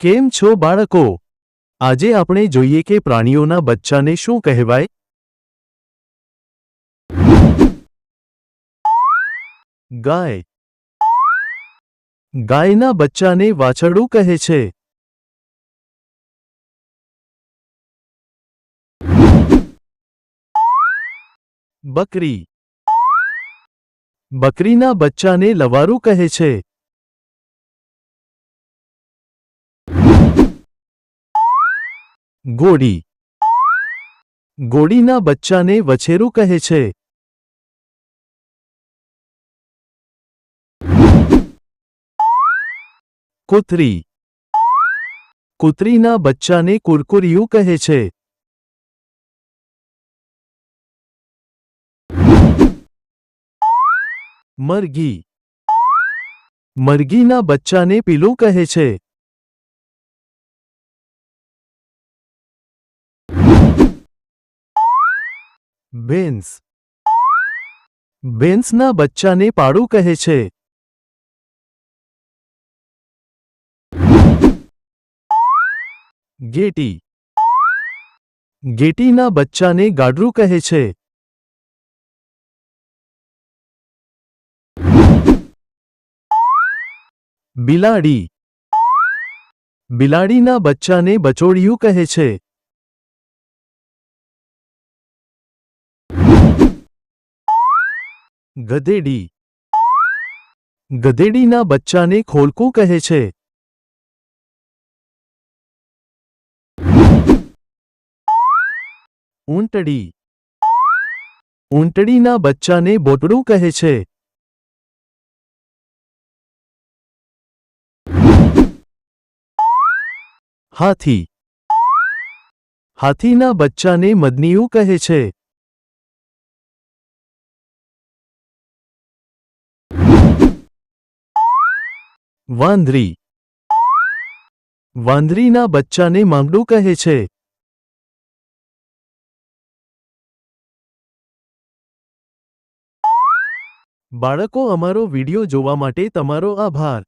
કેમ છો બાળકો આજે આપણે જોઈએ કે પ્રાણીઓના બચ્ચાને શું કહેવાય ગાય ગાયના બચ્ચાને વાછરડું કહે છે બકરી બકરીના બચ્ચાને લવારું કહે છે ગોડી ગોડીના બચ્ચાને વછેરું કહે છે કૂતરી કૂતરીના બચ્ચાને કુરકુરિયું કહે છે મરઘી મરઘીના બચ્ચાને પીલું કહે છે બેન્સ બેન્સના બચ્ચાને પાડું કહે છે. ગેટી ગેટીના બચ્ચાને ગાડરું કહે છે. બિલાડી. બિલાડીના બચ્ચાને બચોડિયું કહે છે. ગધેડી ગધેડીના બચ્ચાને ખોલકું કહે છે ઊંટડી ઊંટડીના બચ્ચાને બોટડું કહે છે હાથી હાથીના બચ્ચાને મદનીયું કહે છે વાંદરી. વાંદરીના બચ્ચાને માંગડું કહે છે. બાળકો અમારો વિડિયો જોવા માટે તમારો આભાર.